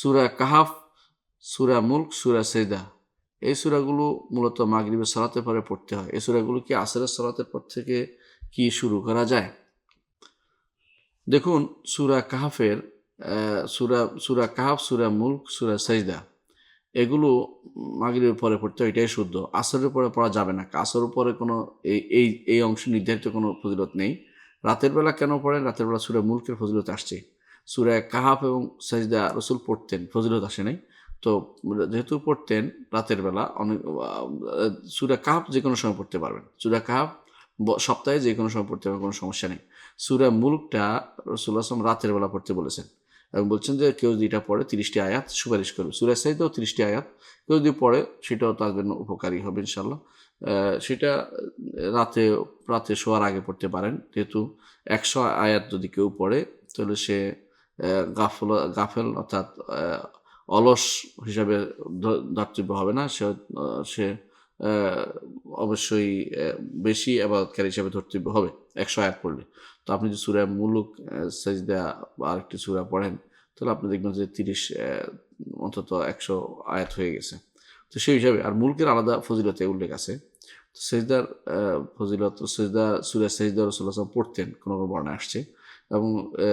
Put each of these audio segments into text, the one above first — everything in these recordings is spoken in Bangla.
সুরা কাহাফ, সুরা মুল্ক, সুরা সেদা। এই সুরাগুলো মূলত মাগরিবের সালাতের পরে পড়তে হয়। এই সুরাগুলো কি আসরের সালাতের পর থেকে কি শুরু করা যায়? দেখুন, সুরা কাহাফের সুরা সুরা কাহাফ, সুরা মুল্ক, সুরা সাইদা এগুলো মাগরিবের পরে পড়তে হয়, এটাই শুদ্ধ। আসরের পরে পড়া যাবে না। আসরের পরে কোনো এই এই এই অংশ নির্ধারিত কোনো ফজিলত নেই। রাতের বেলা কেন পড়েন রাতের বেলা সুরা মুল্কের ফজিলত আসছে। সুরা কাহাফ এবং সাজদা রসুল পড়তেন, ফজিলত আসে নাই। তো যেহেতু পড়তেন, রাতের বেলা অনেক সুরা কাহাফ যে কোনো সময় পড়তে পারবেন। সুরা কাহাফ সপ্তাহে যে কোনো সময় পড়তে পারবেন, কোনো সমস্যা নেই। সুরা মুলকটা রসুল্লাহ আসলাম রাতের বেলা পড়তে বলেছেন এবং বলছেন যে কেউ যদি এটা পড়ে তিরিশটি আয়াত সুপারিশ করবে। সুরা সাইদেও তিরিশটি আয়াত, কেউ যদি পড়ে সেটাও তার জন্য উপকারী হবে ইনশাল্লাহ সেটা রাতে রাতে শোয়ার আগে পড়তে পারেন। যেহেতু একশো আয়াত যদি কেউ পড়ে, তাহলে সে গাফল, গাফেল অর্থাৎ অলস হিসাবে ধর্তব্য হবে না। সে সে অবশ্যই বেশি আবাদকারী হিসাবে ধর্তব্য হবে, একশো আয়াত পড়লে। তো আপনি যদি সুরা মুলুক সাজদা বা আরেকটি সুরা পড়েন, তাহলে আপনি দেখবেন যে তিরিশ অন্তত একশো আয়াত হয়ে গেছে। তো সেই হিসাবে, আর মুলকের আলাদা ফজিলতে উল্লেখ আছে। তো সেজদার ফজিলত, সেজদা, সুরা সেজদা রসুল্লাহ পড়তেন, কোনো কোনো বর্ণায় আসছে। এবং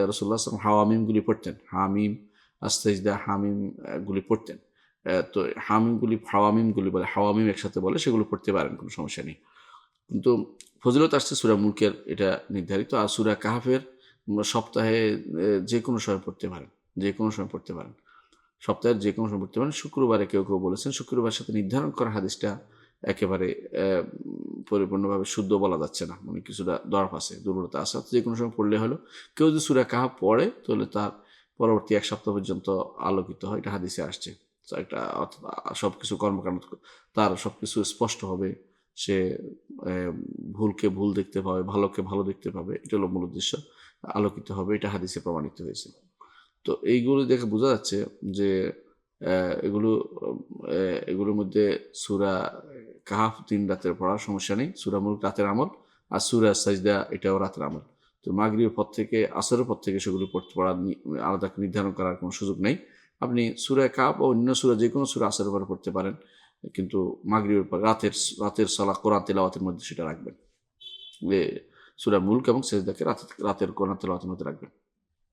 রসুল্লাহ আসলাম হাওয়ামিমগুলি পড়তেন। হামিম আস্তেজদা হামিম আহ, পড়তেন। তো হামিমগুলি হাওয়ামিমগুলি বলে হাওয়ামিম একসাথে বলে সেগুলো পড়তে পারেন কোনো সমস্যা নেই। কিন্তু ফজিলত আসছে সুরা মুলকের এটা নির্ধারিত। আর সুরা কাহাফের সপ্তাহে যে কোনো সময় পড়তে পারেন যে কোনো সময় পড়তে পারেন। সপ্তাহের যে কোনো সময় পড়তে পারেন। শুক্রবারে কেউ কেউ বলেছেন শুক্রবার সাথে নির্ধারণ করা হাদিসটা একেবারে পরিপূর্ণভাবে শুদ্ধ বলা যাচ্ছে না। মানে কিছুটা দরফ আছে, দুর্বলতা আছে। যে কোনো সময় পড়লে হলো, কেউ যদি সুরা কাহা পড়ে, তাহলে তার পরবর্তী এক সপ্তাহ পর্যন্ত আলোকিত হয়। এটা হাদিসে আসছে। একটা সব কিছু কর্মকাণ্ড তার সব কিছু স্পষ্ট হবে। সে ভুলকে ভুল দেখতে পাবে, ভালোকে ভালো দেখতে পাবে। এটা হলো মূল উদ্দেশ্য। আলোকিত হবে। এটা হাদিসে প্রমাণিত হয়েছে। তো এইগুলো দেখে বোঝা যাচ্ছে যে এগুলো এগুলোর মধ্যে সুরা কাহাফ তিন রাতের পড়ার সমস্যা নেই। সুরা মুলক রাতের আমল আর সুরা সাজদা এটাও রাতের আমল। তো মাগরিবের পর থেকে, আসরের পর থেকে সেগুলো পড়তে পড়ার আলাদা নির্ধারণ করার কোনো সুযোগ নেই। আপনি সুরা কাপ ও অন্য সুরা যে কোনো সুরা আসরের পরে পড়তে পারেন। কিন্তু মাগরিবের পর, রাতের রাতের সলা, কোরআন তেলাওয়াতের মধ্যে সেটা রাখবেন। সুরা মুলক এবং সেজদাকে রাতের রাতের কোরআন তেলাওয়াতের মধ্যে রাখবেন।